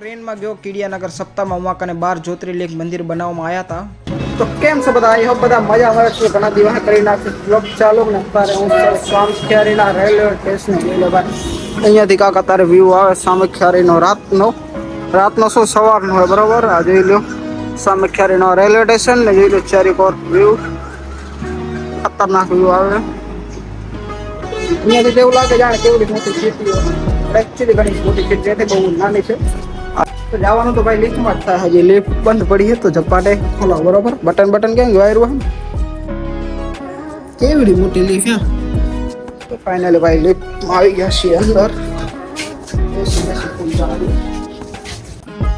ટ્રેનમાં ગયો કીડિયાનગર સપ્તાહમાં ઉમાકાને બાર જ્યોતિર્લિંગ મંદિર બનાવવામાં આવ્યા હતા. તો કેમ છે બધા? આઈ બધા મજા આવે છે. ઘણા દિવસ કરી નાખે બ્લોગ ચાલુ ને અત્યારે હું સામખિયારીના રેલવે સ્ટેશન. જોઈ લો ભાઈ. અહીંયાથી કાંક અત્યારે વ્યૂ આવે સામખિયારીનો રાતનો. રાતનો શું સવારનો હોય બરાબર? આ જોઈ લો. સામખિયારીનો રેલવે સ્ટેશન ને જોઈ લો ચારેકોર વ્યૂ ખતરનાક વ્યૂ આવે. અહીંયાથી એવું લાગે જાણે કેવડી મોટી સિટી એકચ્યુઅલી ઘણી મોટી ખેતી બહુ નાની છે. જવાનું તો ભાઈ લિફ્ટમાં જ થાય. હજી લિફ્ટ બંધ પડી છે તો ઝપાટે ખોલો બરોબર? બટન બટન કેમ વાયરું કેવડી મોટી લિફ્ટ તો ફાઇનલી ભાઈ લિફ્ટમાં આવી ગયા છીએ અંદર.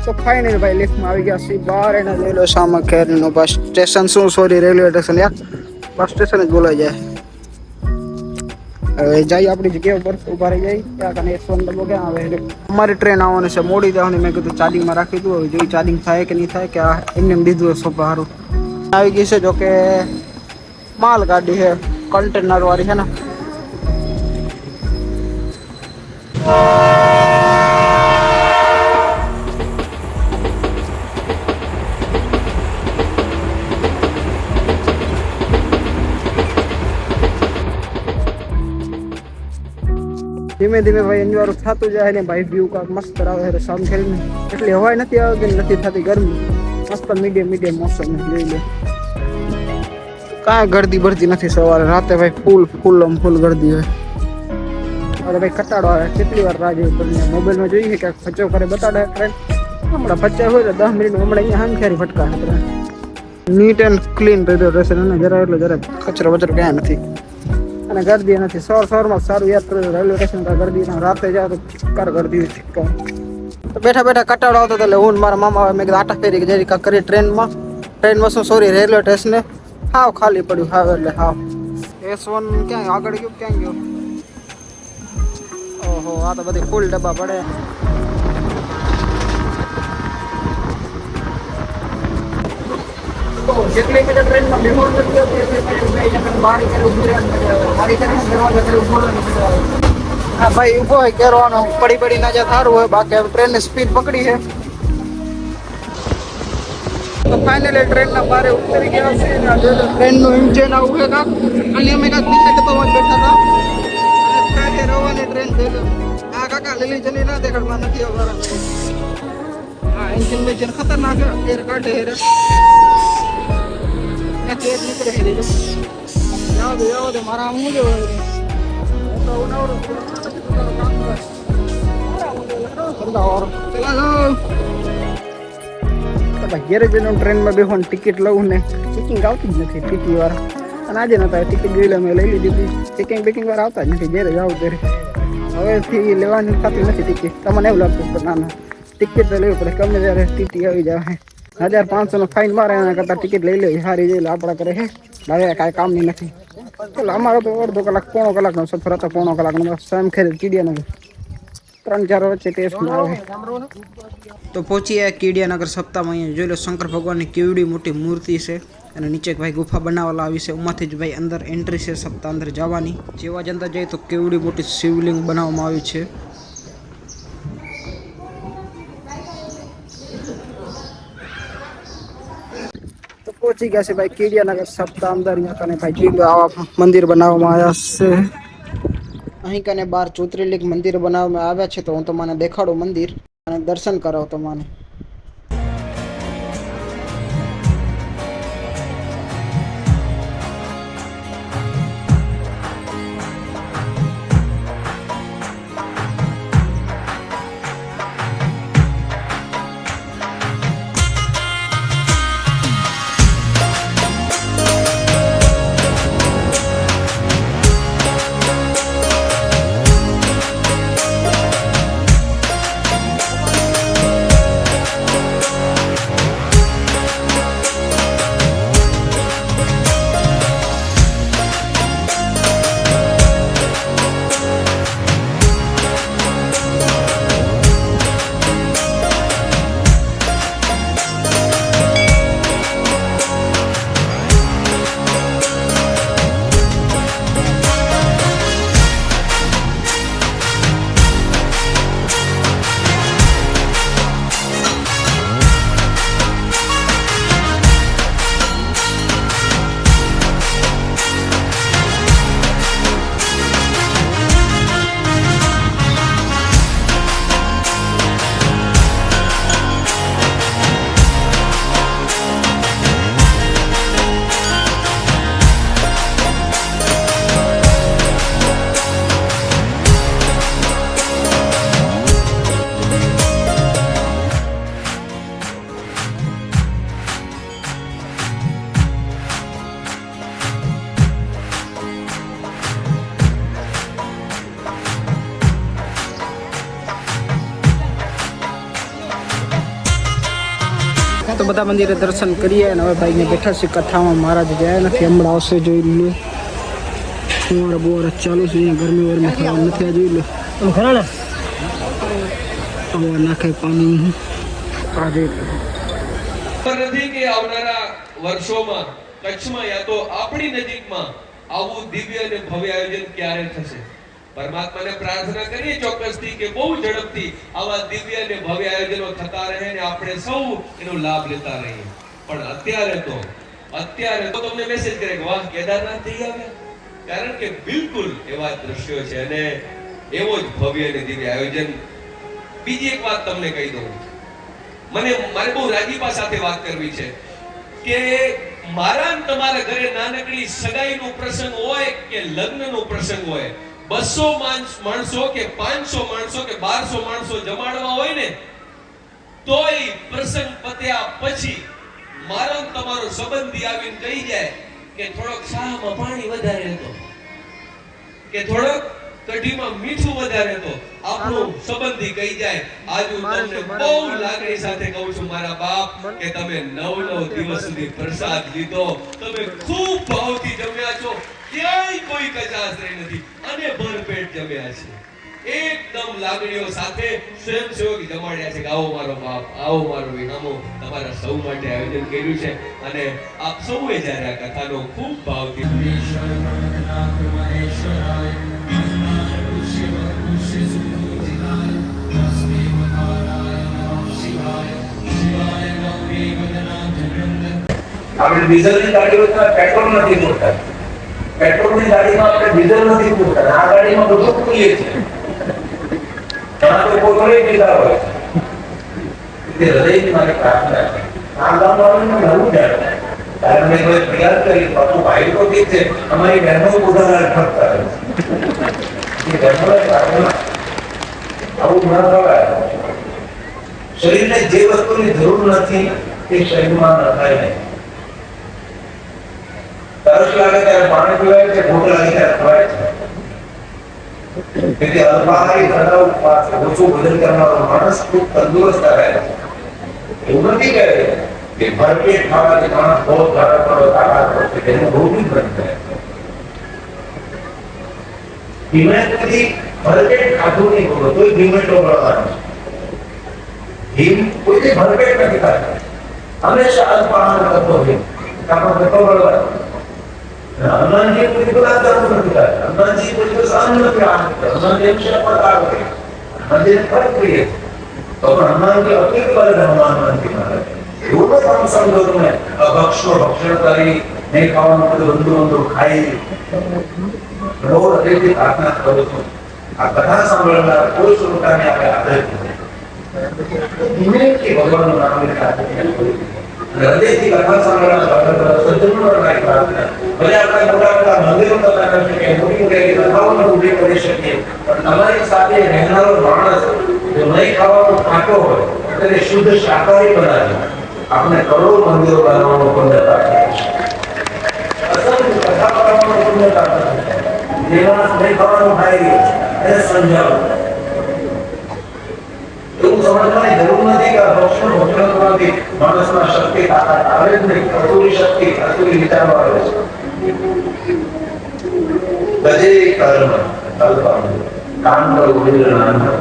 તો ફાઇનલી ભાઈ લિફ્ટમાં આવી ગયા છીએ. બહાર એને જોઈ લો સામા ખેરનું બસ સ્ટેશન શું સોરી રેલવે સ્ટેશન યાર બસ સ્ટેશન જ બોલાઈ જાય. હવે જઈ આપણી જગ્યા ઉપર ઊભા રહી જાય ત્યાં કને એસવન ડબ્બો ક્યાં આવે એટલે અમારી ટ્રેન આવવાની છે, મોડી જવાની. મેં કીધું ચાર્જિંગમાં રાખી દઉં. હવે જોઈ ચાર્જિંગ થાય કે નહીં થાય કે આ એમને એમ દીધું સોફા સારું આવી ગઈ છે જો કે માલ ગાડી છે કન્ટેનર વાળી છે ને. ધીમે ધીમે ભાઈ અંજવાળું થતું જાય ને ભાઈ વ્યૂ કાંક મસ્ત આવે છે સામ ખેરીને એટલી હવાય નથી આવતી ને નથી થતી ગરમી. મસ્ત મીડિયમ મીડિયમ મોસમ જોઈ લે. કાંઈ ગરદી બરદી નથી સવારે. રાતે ભાઈ ફૂલ ફૂલ આમ ફૂલ ગરદી હોય. અરે ભાઈ કટાડો આવે. કેટલી વાર રાહ જોઈ કરીને મોબાઈલમાં જોઈએ કે ફચો કરે, બતાડે ટ્રેન હમણાં ફચ્યા હોય તો દસ મિનિટ, હમણાં અહીંયા Hamkheri ફટકા train neat and clean railway station અને જરા એટલે જરા કચરો બચરો ક્યાંય નથી. અને ગરદી નથી સવાર સવારમાં સારું યાદ કર્યું. રેલવે સ્ટેશન ગરદી રાતે જાવ તો ચિક્કાર ગરદી હોય ચિક્કાર બેઠા બેઠા કટાડો આવતો એટલે હું મારા મામા મેં કીધું આટા ફેરી જરી કરી ટ્રેનમાં. ટ્રેનમાં શું સોરી રેલવે સ્ટેશને હાવ ખાલી પડ્યું, હાવ એટલે હાવ. એસ વન ક્યાં આગળ ગયું ક્યાં ગયું? ઓહો, આ તો બધી ફૂલ ડબ્બા પડે જેટલી મિનિટ ટ્રેનમાં બેહોર નથી હોતી એટલી મિનિટ બે જણ બારી કરી ઊભી રહેવાનું બારી કરીને દરવાજા કરી ઊભો રહેવાનું હા ભાઈ ઊભો હોય કેરવાનો પડી પડી ના જાય સારું હોય બાકી હવે ટ્રેનની સ્પીડ પકડી છે તો ફાઇનલી ટ્રેનના બારે ઉતરી ગયા છે અને આ જોઈ લો ટ્રેનનું ઇન્જિન આવું છે કાંક અને અમે કાંક નીચે ડબ્બામાં જ બેઠા હતા અને કાંઠે રવાની ટ્રેન જોઈ લો આ કાકા લીલી જલી ના દેખાડમાં નથી આવવાના હા એન્જિન બેન્જિન ખતરનાક છે એર કાઢે હેરે ત્યાંથી એક ટ્રેનમાં બેહો ને ટિકિટ લઉં ને ચેકિંગ આવતી જ નથી ટીટી વાળા. અને આજે નતા ટિકિટ જોઈ મેં લઈ લીધી ચેકિંગ બેકિંગ વાળા આવતા જ નથી ઘેરે જાવ ત્યારે હવેથી લેવાની થતી નથી ટિકિટ તમને એવું લાગતું કે ના ટિકિટ તો લેવી પડે, ગમે ત્યારે ટીટી આવી જાય હજાર પાંચસો નો ફાઇન મારે, એના કરતા ટિકિટ લઈ લેવી સારી જઈ લે, આપણા કરે હે. હવે કાંઈ કામની નથી. ચાલો, અમારો તો અડધો કલાક, પોણો કલાકનો સફર હતો, પોણો કલાકનો સેમ ખેરી કીડિયાનગર. ત્રણ ચાર વચ્ચે ટેસ્ટ આવે. તો પહોંચીએ કીડિયાનગર સપ્તાહમાં અહીંયા. જોઈ લો, શંકર ભગવાનની કેવડી મોટી મૂર્તિ છે. અને નીચે ભાઈ ગુફા બનાવેલા આવી છે. ઉમાંથી જ ભાઈ અંદર એન્ટ્રી છે, સપ્તાહ અંદર જવાની. જેવા જ અંદર જઈએ તો કેવડી મોટી શિવલિંગ બનાવવામાં આવી છે. પહોંચી ગયા છે ભાઈ કીડિયાનગર સપ્તાહ અંદર અહીંયા કને ભાઈ આવા મંદિર બનાવવામાં આવ્યા છે. અહીં કને બાર જ્યોતિર્લિંગ મંદિર બનાવવામાં આવ્યા છે તો હું તમને દેખાડું મંદિર અને દર્શન કરાવ તમને તો બધા મંદિરે દર્શન કરીએ અને હવે ભાઈને બેઠા છે કથામાં. મહારાજ ગયા નથી હમણાં આવશે જોઈ લે. ફુવારા બુવારા ચાલુ છે અહીંયા ગરમી વરમી થવા નથી આ જોઈ લો. ખરા ને? નાખે પાણી. આ નથી કે આવનારા વર્ષોમાં કચ્છમાં યા તો આપણી નજીકમાં આવું દિવ્ય અને ભવ્ય આયોજન ક્યારે થશે? પરમાત્માને પ્રાર્થના કરીએ ચોક્કસથી કે બહુ ઝડપથી આવા દિવ્ય અને ભવ્ય આયોજનો થતા રહે અને આપણે સૌ એનો લાભ લેતા રહીએ. પણ અત્યારે તો અત્યારે તો તમને મેસેજ કરે કે વાહ, કેદારનાથ થઈ આવ્યા. કારણ કે બિલકુલ એવા દ્રશ્યો છે અને એવો જ ભવ્ય અને દિવ્ય આયોજન. બીજી એક વાત તમને કહી દઉં. મને, મારે બહુ રાજીપા સાથે વાત કરવી છે કે મારા તમારા ઘરે નાનકડી સગાઈનો પ્રસંગ હોય કે લગ્નનો પ્રસંગ હોય બસો માણસો કે પાંચસો માણસો કે બારસો માણસો જમાડવા હોય ને તોય પ્રસંગ પત્યા પછી મારો તમારો સંબંધી આવીને કહી જાય કે થોડોક શાહમાં પાણી વધારે હતો કે થોડોક કઢીમાં મીઠું વધારે તો આપણો સંબંધી કહી જાય. આજ હું તમને બહુ લાગણી સાથે કહું છું મારા બાપ કે તમે નવ નવ દિવસ સુધી પ્રસાદ લીધો. તમે ખૂબ ભાવથી જમ્યા છો. ક્યાંય કોઈ કચાશ રહી નથી. અને જમ્યા છે. એકદમ લાગણીઓ સાથે સ્વયંસેવક જમાડ્યા છે કે આવો મારો બાપ, આવો મારો વિનામો તમારા સૌ માટે આયોજન કર્યું છે અને આપ સૌએ જ્યારે આ કથાનો ખૂબ ભાવથી આપણે ડીઝલની ગાડીઓ પેટ્રોલ નથી પૂરતા પેટ્રોલની ગાડીમાં આપણે ડીઝલ નથી પૂરતા આ ગાડીમાં બધું પૂરીએ છે ઘણા લોકો ઘરે પીતા હોય. છે. આ ગામવાળાને નવું જાણે કારણ મેં કોઈ પ્રયાસ કરી બાપુ ભાઈ તો ઠીક છે. અમારી બહેનો પોતાના ઠપતા રહે એ બહેનોને પ્રાર્થના આવું શરીરને જે વસ્તુની જરૂર નથી તે શરીરમાં ન થાય નહીં. તરસ લાગે ત્યારે પાણી પીવાય છે ભૂખ લાગે ત્યારે ખવાય છે. તેથી અલ્પાહારી ઘણા ઉપવાસ ઓછું ભોજન કરનારો માણસ ખૂબ તંદુરસ્ત રહે એવું નથી કહે કે ભરપેટ ખાવાથી માણસ બહુ ધારા કરો તાકાત પડશે તેનું રોગી બની જાય હિમાયતથી ભરપેટ ખાધું નહીં બોલો તોય હિમેટો મળવાનો હિમ ભરપેટ નથી ખાતા. હંમેશા અલ્પાહાર કરતો હિમ. કાપડ કરતો બળવાનો હનુમાનજી કોઈ દિવસ આ કરવું નથી કરતા હનુમાનજી કોઈ દિવસ અન્ન નથી આહાર કરતા હનુમાનજી હંમેશા કરે તો પણ બળ હનુમાનજી મહારાજ એવું ન તમે સમજો તમે ભક્ષનો ભક્ષણ કરી ને ખાવાનું બધું બંધુ બંધુ ખાઈ બહુ હૃદયથી પ્રાર્થના કરું છું આ કથા સાંભળનાર કોઈ શ્રોતાને આપણે આદર ધીમેથી ભગવાનનું નામ લેતા હૃદયથી કથા સાંભળનાર સજ્જનોને મારી પ્રાર્થના ભલે આપણે મોટા મોટા મંદિરો કરતા કરી શકીએ મોટી મોટી કથાઓને ઊભી કરી શકીએ પણ તમારી સાથે રહેનારો માણસ જો નહીં ખાવાનું ખાતો હોય તો તેને શુદ્ધ શાકાહારી બનાવી આપણે કરોડો મંદિરો બનાવવાનો પુણ્ય પ્રાપ્ત અસંખ્ય કથા કરવાનો પુણ્ય પ્રાપ્ત જેવા નહીં ખાવાનું ખાઈ એને સમજાવો એવું સમજવાની જરૂર નથી કે આ ભક્ષણ કરવાથી માણસમાં શક્તિ તાકાત આવે જ નહીં અસુરી શક્તિ અસુરી વિચારો આવે છે. ગજે કર્મ કલ્પમ કાંડ ઉદિરણાન તો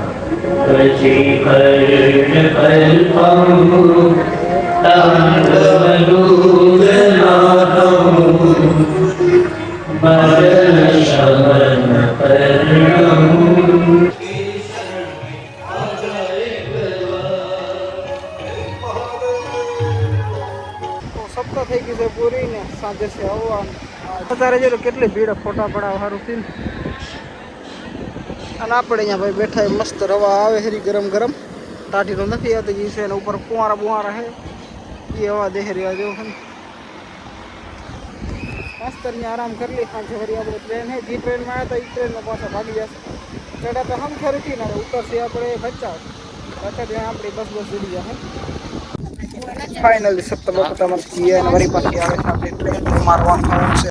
કેટલી ભીડ ફોટા પડાવ, સારું થઈને અને આપણે અહીંયા ભાઈ બેઠા મસ્ત રવા આવે હેરી ગરમ ગરમ. ટાઢીનો નથી આવતી જે છે એના ઉપર કુંવારા બુવારા હે એ હવા દેહરી રહ્યા જેવું મસ્ત ને આરામ કરી લઈ સાંજે વળી આપણે ટ્રેન છે, જે ટ્રેનમાં આવ્યા હતા એ ટ્રેનમાં પાછા ભાગી જશે. ચડ્યા તો હમ ખેરથી ને ઉતરશે, આપણે ભચાવ અત્યારે ત્યાં આપણી બસ બસ ઉડી જશે ફાઇનલી વળી પાછી આવે છે ટ્રેન મારવાનું છે.